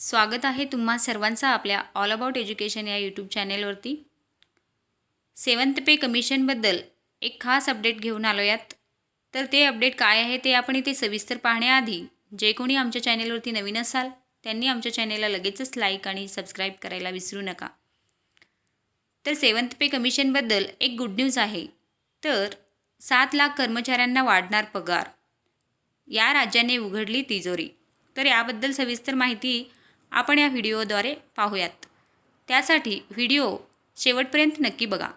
स्वागत आहे तुम्हा सर्वांचं आपल्या ऑल अबाउट एज्युकेशन या यूट्यूब चॅनेलवरती सेवंत पे कमिशनबद्दल एक खास अपडेट घेऊन आलो यात तर ते अपडेट काय आहे ते आपण इथे सविस्तर पाहण्याआधी जे कोणी आमच्या चॅनेलवरती नवीन असाल त्यांनी आमच्या चॅनेलला लगेचच लाईक आणि सबस्क्राईब करायला विसरू नका. तर सेवंत पे कमिशनबद्दल एक गुड न्यूज आहे. तर सात लाख कर्मचाऱ्यांना वाढणार पगार. या राज्याने उघडली तिजोरी. तर याबद्दल सविस्तर माहिती आपण या व्हिडिओद्वारे पाहूयात. त्यासाठी व्हिडिओ शेवटपर्यंत नक्की बघा.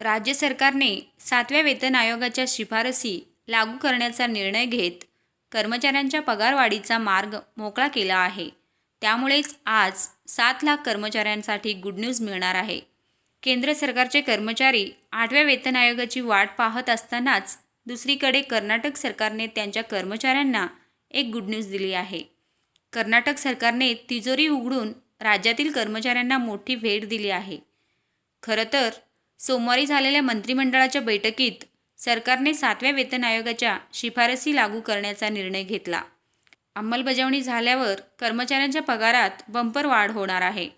राज्य सरकारने सातव्या वेतन आयोगाच्या शिफारसी लागू करण्याचा निर्णय घेत कर्मचाऱ्यांच्या पगारवाढीचा मार्ग मोकळा केला आहे. त्यामुळेच आज सात लाख कर्मचाऱ्यांसाठी गुड न्यूज मिळणार आहे. केंद्र सरकारचे कर्मचारी आठव्या वेतन आयोगाची वाट पाहत असतानाच दुसरीकडे कर्नाटक सरकारने त्यांच्या कर्मचाऱ्यांना एक गुड न्यूज दिली आहे. कर्नाटक सरकारने तिजोरी उघडून राज्यातील कर्मचाऱ्यांना मोठी भेट दिली आहे. खरं तर सोमवारी झालेल्या मंत्रिमंडळाच्या बैठकीत सरकारने सातव्या वेतन आयोगाच्या शिफारसी लागू करण्याचा निर्णय घेतला. अंमलबजावणी झाल्यावर कर्मचाऱ्यांच्या पगारात बंपर वाढ होणार आहे.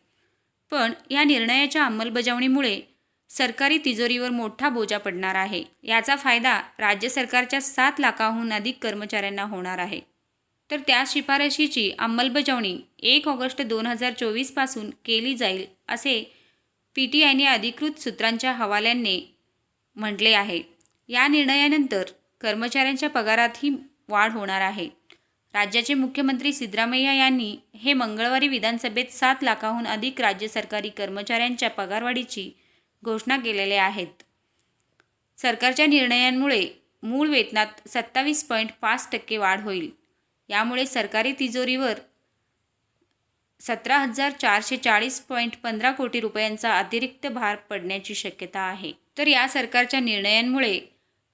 पण या निर्णयाच्या अंमलबजावणीमुळे सरकारी तिजोरीवर मोठा बोजा पडणार आहे. याचा फायदा राज्य सरकारच्या सात लाखाहून अधिक कर्मचाऱ्यांना होणार आहे. तर त्या शिफारशीची अंमलबजावणी एक ऑगस्ट दोन हजार चोवीसपासून केली जाईल असे पी टी आयने अधिकृत सूत्रांच्या हवाल्यांनी म्हटले आहे. या निर्णयानंतर कर्मचाऱ्यांच्या पगारातही वाढ होणार आहे. राज्याचे मुख्यमंत्री सिद्धरामय्या यांनी हे मंगळवारी विधानसभेत सात लाखाहून अधिक राज्य सरकारी कर्मचाऱ्यांच्या पगारवाढीची घोषणा केलेल्या आहेत. सरकारच्या निर्णयांमुळे मूळ वेतनात सत्तावीस पॉईंट पाच टक्के वाढ होईल. यामुळे सरकारी तिजोरीवर सतरा हजार चारशे चाळीस पॉईंट पंधरा कोटी रुपयांचा अतिरिक्त भार पडण्याची शक्यता आहे. तर या सरकारच्या निर्णयांमुळे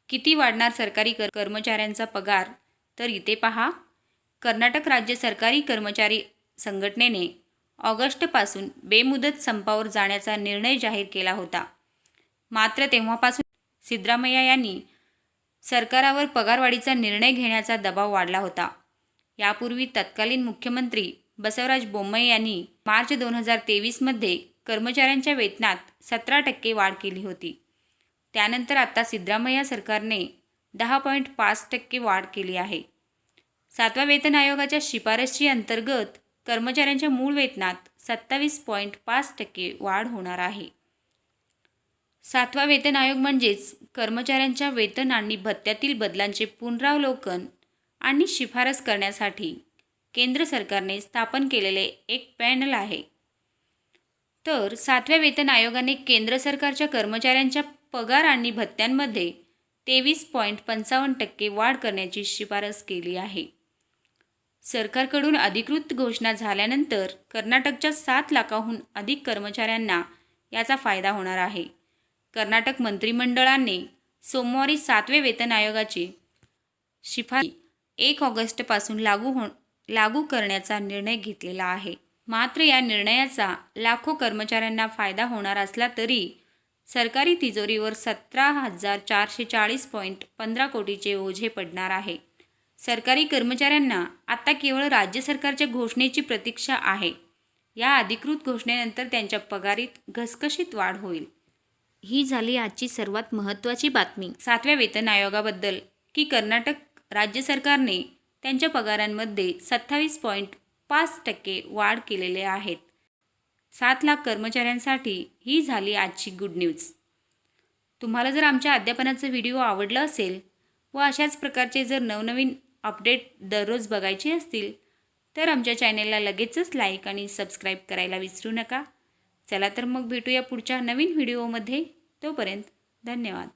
किती वाढणार सरकारी कर कर्मचाऱ्यांचा पगार? तर इथे पहा. कर्नाटक राज्य सरकारी कर्मचारी संघटनेने ऑगस्टपासून बेमुदत संपावर जाण्याचा निर्णय जाहीर केला होता. मात्र तेव्हापासून सिद्धरामय्या यांनी सरकारावर पगारवाढीचा निर्णय घेण्याचा दबाव वाढला होता. यापूर्वी तत्कालीन मुख्यमंत्री बसवराज बोम्मई यांनी मार्च दोन हजार तेवीसमध्ये कर्मचाऱ्यांच्या वेतनात सतरा टक्के वाढ केली होती. त्यानंतर आता सिद्धरामय्या सरकारने दहा पॉईंट पाच टक्के वाढ केली आहे. सातव्या वेतन आयोगाच्या शिफारशी अंतर्गत कर्मचाऱ्यांच्या मूळ वेतनात सत्तावीस पॉईंट पाच टक्के वाढ होणार आहे. सातवा वेतन आयोग म्हणजेच कर्मचाऱ्यांच्या वेतन आणि भत्त्यातील बदलांचे पुनरावलोकन आणि शिफारस करण्यासाठी केंद्र सरकारने स्थापन केलेले एक पॅनल आहे. तर सातव्या वेतन आयोगाने केंद्र सरकारच्या कर्मचाऱ्यांच्या पगार आणि भत्त्यांमध्ये तेवीस पॉईंट पंचावन्न टक्के वाढ करण्याची शिफारस केली आहे. सरकारकडून अधिकृत घोषणा झाल्यानंतर कर्नाटकच्या सात लाखाहून अधिक कर्मचाऱ्यांना याचा फायदा होणार आहे. कर्नाटक मंत्रिमंडळाने सोमवारी सातवे वेतन आयोगाची शिफारस एक ऑगस्टपासून लागू हो लागू करण्याचा निर्णय घेतलेला आहे. मात्र या निर्णयाचा लाखो कर्मचाऱ्यांना फायदा होणार असला तरी सरकारी तिजोरीवर सतरा हजार चारशे चाळीस पॉईंट पंधरा कोटीचे ओझे पडणार आहे. सरकारी कर्मचाऱ्यांना आता केवळ राज्य सरकारच्या घोषणेची प्रतीक्षा आहे. या अधिकृत घोषणेनंतर त्यांच्या पगारीत घसघशीत वाढ होईल. ही झाली आजची सर्वात महत्त्वाची बातमी. सातव्या वेतन आयोगाबद्दल की कर्नाटक राज्य सरकारने त्यांच्या पगारांमध्ये सत्तावीस पॉईंट पाच टक्के वाढ केलेले आहेत सात लाख कर्मचाऱ्यांसाठी ही झाली आजची गुड न्यूज तुम्हाला जर आमच्या अध्यापनाचं व्हिडिओ आवडला असेल व अशाच प्रकारचे जर नवनवीन अपडेट दररोज बघायचे असतील तर आमच्या चॅनेलला लगेचच लाईक आणि सबस्क्राईब करायला विसरू नका. चला तर मग भेटूया पुढच्या नवीन व्हिडिओमध्ये तोपर्यंत धन्यवाद.